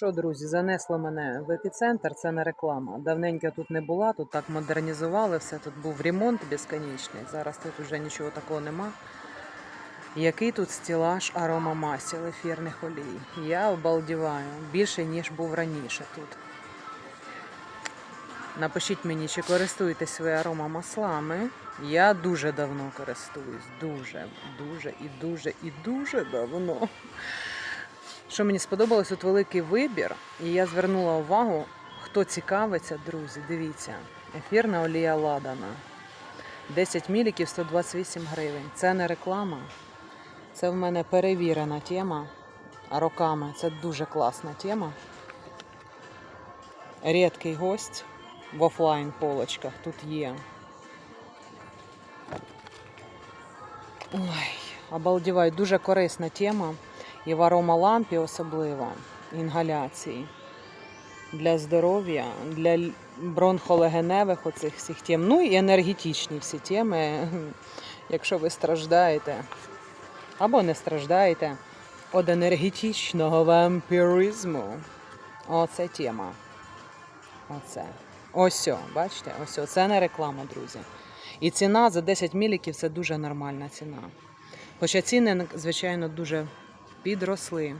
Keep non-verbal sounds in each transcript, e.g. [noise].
Що, друзі, занесло мене в епіцентр, це не реклама. Давненько я тут не була, тут так модернізували все, тут був ремонт безконечний. Зараз тут вже нічого такого нема. Який тут стілаж аромамасел ефірних олій. Я обалдіваю. Більше, ніж був раніше тут. Напишіть мені, чи користуєтесь ви аромамаслами. Я дуже давно користуюсь. Дуже, дуже і дуже і дуже давно. Що мені сподобалось, тут великий вибір, і я звернула увагу, хто цікавиться, друзі, дивіться. Ефірна олія ладана. 10 міліків 128 гривень. Це не реклама. Це в мене перевірена тема роками. Це дуже класна тема. Рідкий гость в офлайн полочках тут є. Ой, обалдіваю, дуже корисна тема. І в аромалампі особливо інгаляції для здоров'я, для бронхолегеневих оцих всіх тем. Ну і енергетичні всі теми, [laughs] якщо ви страждаєте або не страждаєте від енергетичного вампіризму. Оце тема. Оце. Ось, бачите, ось це не реклама, друзі. І ціна за 10 міліків це дуже нормальна ціна. Хоча ціни, звичайно, дуже підросли.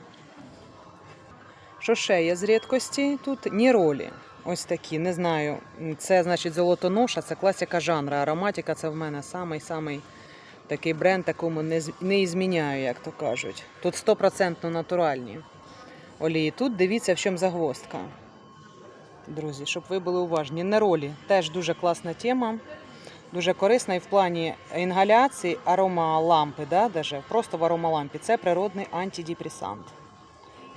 Що є з рідкості? Тут ніролі. Ось такі, не знаю. Це значить золотоноша, це класика жанру. Ароматика це в мене самий-самий такий бренд, такому не, не ізміняю, як то кажуть. Тут 100% натуральні олії. Тут дивіться, в чому загвоздка. Друзі, щоб ви були уважні. Неролі теж дуже класна тема. Дуже корисна і в плані інгаляції аромалампи, да, даже, просто в аромалампі. Це природний антидепресант.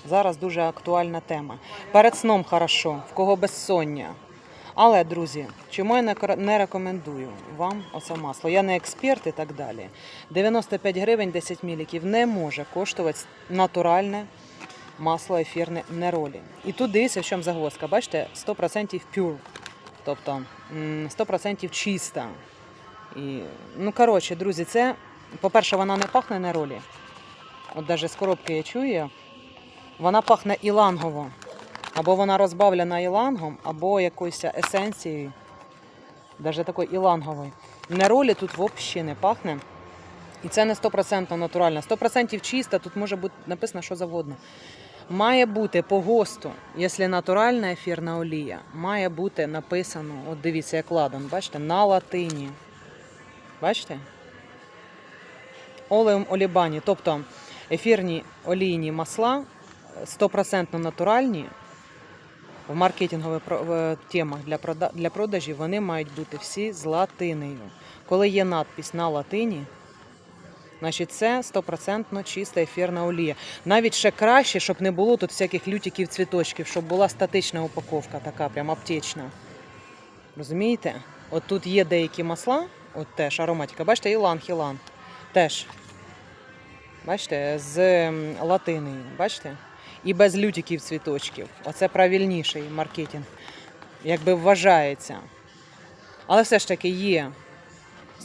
Зараз дуже актуальна тема. Перед сном хорошо, в кого безсоння. Але, друзі, чому я не рекомендую вам оце масло? Я не експерт і так далі. 95 гривень 10 міліків не може коштувати натуральне масло ефірне неролі. І тут дивіться, в чому загвоздка. Бачите, 100% pure. Тобто 100% чиста. І, ну, коротше, друзі, це, по-перше, вона не пахне неролі. От навіть з коробки я чую, вона пахне ілангово. Або вона розбавлена ілангом, або якоюсь есенцією, навіть такою іланговою. Неролі тут взагалі не пахне. І це не 100% натурально. 100% чиста, тут може бути написано що завгодно. Має бути по ГОСТу, якщо натуральна ефірна олія, має бути написано, от дивіться, як ладан, бачите, на латині. Бачите? Олеум олібані, тобто ефірні олійні масла 100% натуральні. В маркетингових темах для, прода- для продажів вони мають бути всі з латинею. Коли є надпись на латині, значить це 100% чиста ефірна олія. Навіть ще краще, щоб не було тут всяких лютиків, цвіточків, щоб була статична упаковка, така прям аптечна. Розумієте? От тут є деякі масла, от теж ароматика. Бачите, ілан, хілан. Теж. Бачите, з м, латиною. Бачите? І без лютиків цвіточків. Оце правильніший маркетинг, якби вважається. Але все ж таки є.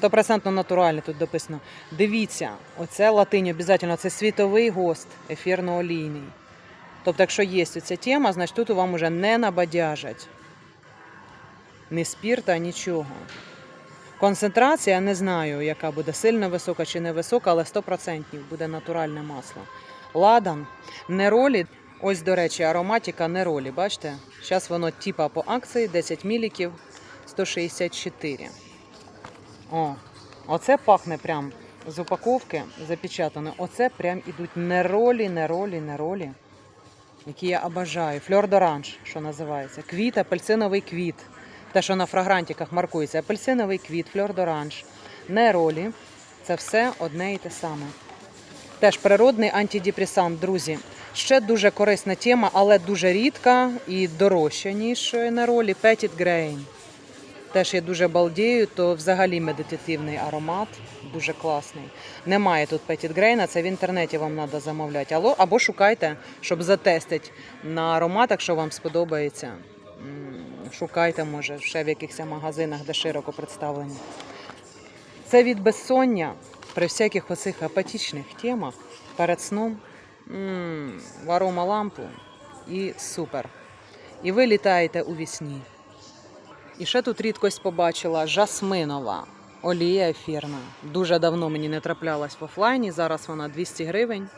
100% натуральне тут дописано. Дивіться, оце латинь обов'язково, це світовий гост ефірно-олійний. Тобто, якщо є ця тема, значить тут вам уже не набадяжать. Ні спірта, нічого. Концентрація не знаю, яка буде сильно висока чи не висока, але 100% буде натуральне масло. Ладан, неролі. Ось, до речі, ароматика неролі. Бачите? Зараз воно типа по акції 10 міліків 164. О, оце пахне прям з упаковки запечатане. Оце прям ідуть неролі, неролі, неролі, які я обожаю. Фльор d'orange, що називається. Квіт, апельсиновий квіт. Те, що на фрагрантиках маркується. Апельсиновий квіт, фльор d'orange, неролі. Це все одне і те саме. Теж природний антидепресант, друзі. Ще дуже корисна тема, але дуже рідка і дорожча, ніж неролі. Petit Grain. Теж я дуже балдію, то взагалі медитативний аромат, дуже класний. Немає тут Petit Grain, це в інтернеті вам треба замовляти. Або, або шукайте, щоб затестити на ароматах, що вам сподобається. Шукайте, може, ще в якихось магазинах, де широко представлені. Це від безсоння при всяких оцих апатичних темах перед сном м, в аромалампу і супер. І ви літаєте у вісні. І ще тут рідкость побачила жасминова олія ефірна. Дуже давно мені не траплялась в офлайні. Зараз вона 200 гривень.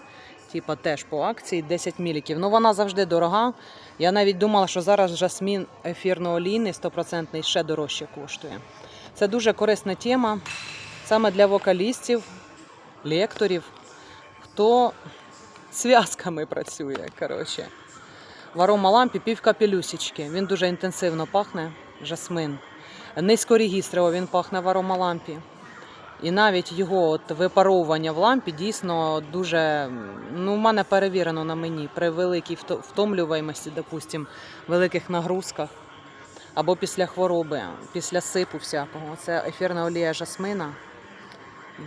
Типа теж по акції 10 міліків. Ну вона завжди дорога. Я навіть думала, що зараз жасмін ефірно-олійний 100% ще дорожче коштує. Це дуже корисна тема саме для вокалістів, лекторів, хто зв'язками працює. Коротше. В аромалампі пів капелюсічки. Він дуже інтенсивно пахне, жасмин. Низькорегістрово він пахне в аромалампі. І навіть його от випаровування в лампі дійсно дуже, ну, в мене перевірено на мені при великій вто- втомлюваємості, допустим, великих нагрузках або після хвороби, після сипу всякого. Це ефірна олія жасмина.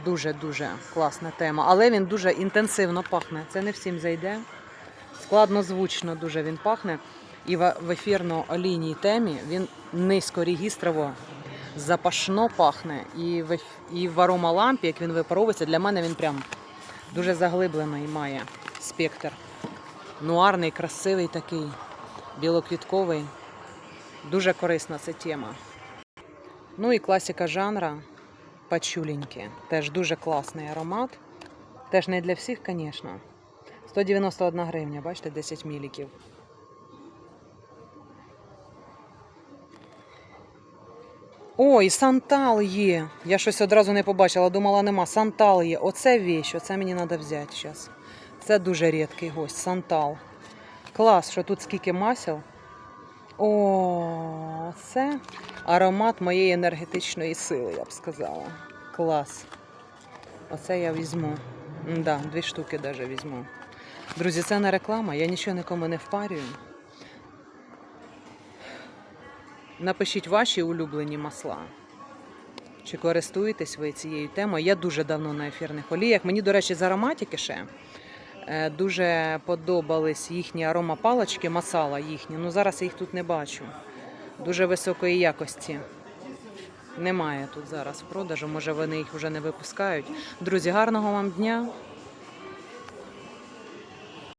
Дуже-дуже класна тема. Але він дуже інтенсивно пахне. Це не всім зайде. Складнозвучно дуже він пахне. І в ефірно-олійній темі він низькорегістрово, запашно пахне. І в, і в аромалампі, як він випаровується, для мене він прям дуже заглиблений має спектр. Нуарний, красивий такий, білоквітковий. Дуже корисна ця тема. Ну і класика жанра пачуленьки. Теж дуже класний аромат. Теж не для всіх, звісно. 191 гривня, бачите, 10 міліків. О, і сантал є. Я щось одразу не побачила, думала, нема. Сантал є. Оце віч, оце мені треба взяти зараз. Це дуже рідкий гость. Сантал. Клас, що тут скільки масел. О, це аромат моєї енергетичної сили, я б сказала. Клас. Оце я візьму. Да, дві штуки даже візьму. Друзі, це не реклама, я нічого нікому не впарюю. Напишіть ваші улюблені масла. Чи користуєтесь ви цією темою? Я дуже давно на ефірних оліях. Мені, до речі, з ароматики ще е, дуже подобались їхні аромапалочки, масала їхні. Ну зараз я їх тут не бачу. Дуже високої якості. Немає тут зараз в продажу, може вони їх вже не випускають. Друзі, гарного вам дня!